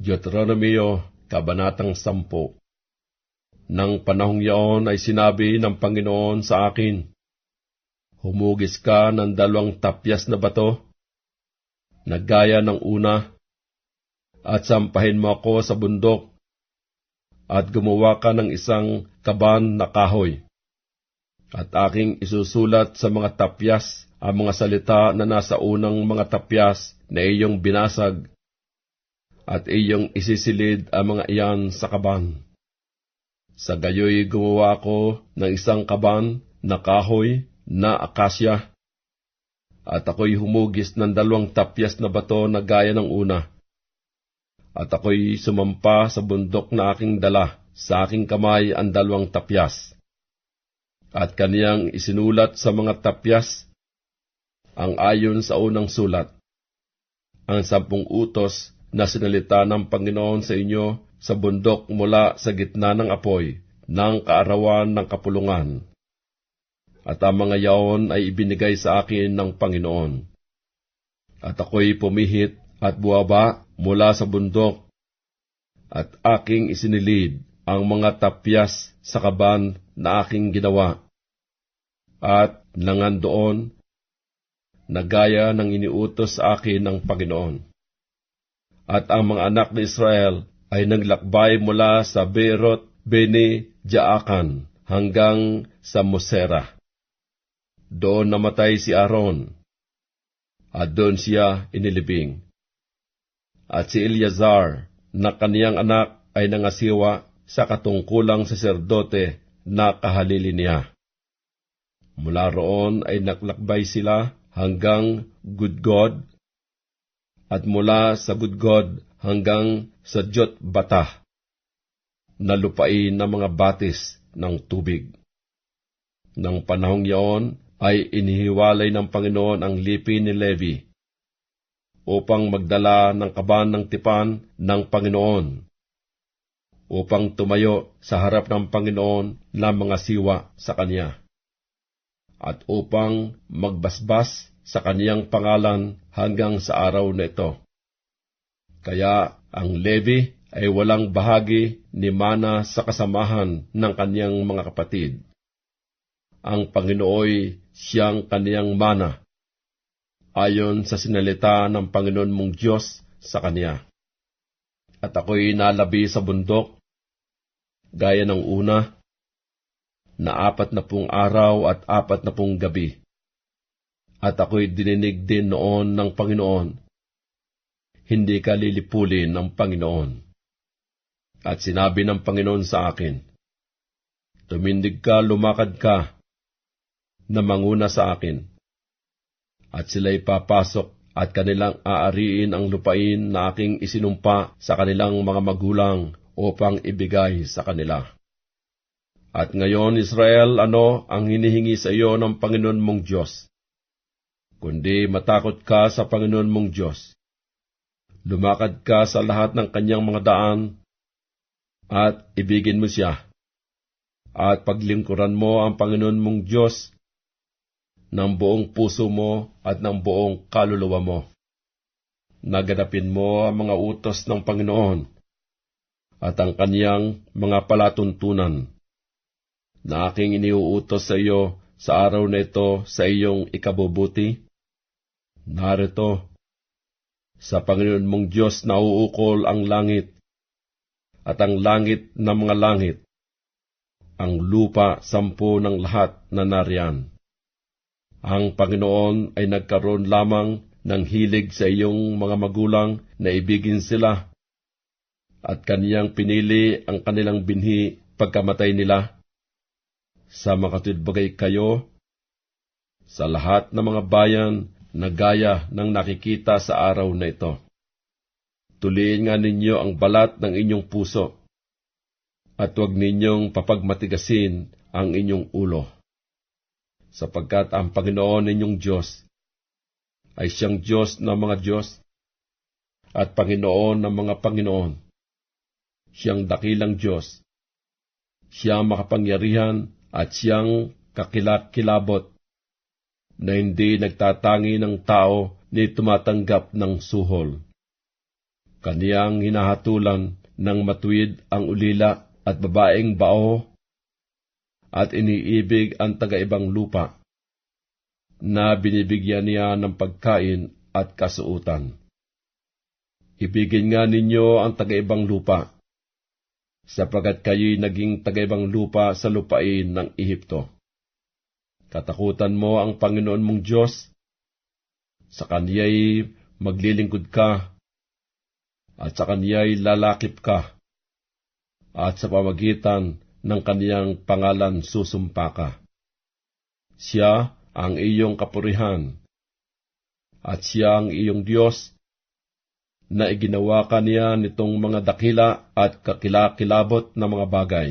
Deuteronomio, Kabanatang 10 Nang panahong yaon ay sinabi ng Panginoon sa akin, Humugis ka ng dalawang tapyas na bato, na gaya ng una, at sampahin mo ako sa bundok, at gumawa ka ng isang kaban na kahoy. At aking isusulat sa mga tapyas ang mga salita na nasa unang mga tapyas na iyong binasag, at iyong isisilid ang mga iyan sa kaban. Sa gayoy gumawa ko ng isang kaban na kahoy na akasya, at ako'y humugis ng dalawang tapyas na bato na gaya ng una. At ako'y sumampa sa bundok na aking dala, sa aking kamay ang dalawang tapyas. At kaniyang isinulat sa mga tapyas ang ayon sa unang sulat, ang sampung utos na sinalita ng Panginoon sa inyo sa bundok mula sa gitna ng apoy ng kaarawan ng kapulungan. At ang mga yaon ay ibinigay sa akin ng Panginoon. At ako'y pumihit at buwaba mula sa bundok, at aking isinilid ang mga tapyas sa kaban na aking ginawa. At nangandoon, na gaya ng iniutos sa akin ng Panginoon at ang mga anak ni Israel ay naglakbay mula sa Beerot Beni Jaakan hanggang sa Mosera. Doon namatay si Aaron, at doon siya inilibing. At si Eleazar, na kaniyang anak, ay nangasiwa sa katungkulang saserdote na kahalili niya. Mula roon ay naglakbay sila hanggang Gudgod at mula sa Budgod hanggang sa Jot Bata, na lupain ng mga batis ng tubig. Nang panahong yaon ay inihiwalay ng Panginoon ang lipi ni Levi upang magdala ng kaban ng tipan ng Panginoon, upang tumayo sa harap ng Panginoon na mga siwa sa Kanya, at upang magbasbas sa kaniyang pangalan hanggang sa araw na ito. Kaya ang Levi ay walang bahagi ni Mana sa kasamahan ng kaniyang mga kapatid. Ang Panginooy siyang kaniyang mana, ayon sa sinalita ng Panginoon mong Diyos sa kaniya. At ako'y nalabi sa bundok, gaya ng una, na apat na pung araw at apat na pung gabi at ako'y dininig din noon ng Panginoon. Hindi ka lilipulin ng Panginoon. At sinabi ng Panginoon sa akin, Tumindig ka, lumakad ka, na manguna sa akin. At sila'y papasok at kanilang aariin ang lupain na aking isinumpa sa kanilang mga magulang upang ibigay sa kanila. At ngayon, Israel, ano ang hinihingi sa iyo ng Panginoon mong Diyos? Kundi matakot ka sa Panginoon mong Diyos. Lumakad ka sa lahat ng kanyang mga daan at ibigin mo siya. At paglingkuran mo ang Panginoon mong Diyos ng buong puso mo at ng buong kaluluwa mo. Naganapin mo ang mga utos ng Panginoon at ang kaniyang mga palatuntunan na aking iniuutos sa iyo sa araw na ito sa iyong ikabubuti Narito, sa Panginoon mong Diyos nauukol ang langit, at ang langit ng mga langit, ang lupa sampu ng lahat na nariyan. Ang Panginoon ay nagkaroon lamang ng hilig sa iyong mga magulang na ibigin sila, at kaniyang pinili ang kanilang binhi pagkamatay nila. Sa makatudbagay kayo, sa lahat ng mga bayan na gaya ng nakikita sa araw na ito. Tuliin nga ninyo ang balat ng inyong puso, at huwag ninyong papagmatigasin ang inyong ulo, sapagkat ang Panginoon ninyong Diyos ay siyang Diyos ng mga Diyos at Panginoon ng mga Panginoon. Siyang dakilang Diyos, siyang makapangyarihan at siyang kakilakilabot na hindi nagtatangi ng tao ni tumatanggap ng suhol. Kaniyang hinahatulan ng matuwid ang ulila at babaeng bao at iniibig ang taga-ibang lupa na binibigyan niya ng pagkain at kasuutan. Ibigin nga ninyo ang taga-ibang lupa, sapagkat kayo'y naging taga-ibang lupa sa lupain ng Ehipto. Katakutan mo ang Panginoon mong Diyos, sa Kaniya'y maglilingkod ka, at sa Kaniya'y lalakip ka, at sa pamagitan ng Kaniyang pangalan susumpa ka. Siya ang iyong kapurihan, at siya ang iyong Diyos, na iginawa ka niya nitong mga dakila at kakilakilabot na mga bagay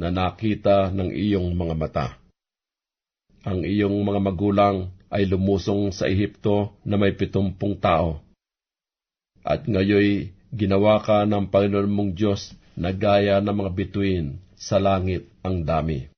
na nakita ng iyong mga mata. Ang iyong mga magulang ay lumusong sa Ehipto na may pitumpung tao. At ngayoy ginawa ka ng Panginoon mong Diyos na gaya ng mga bituin sa langit ang dami.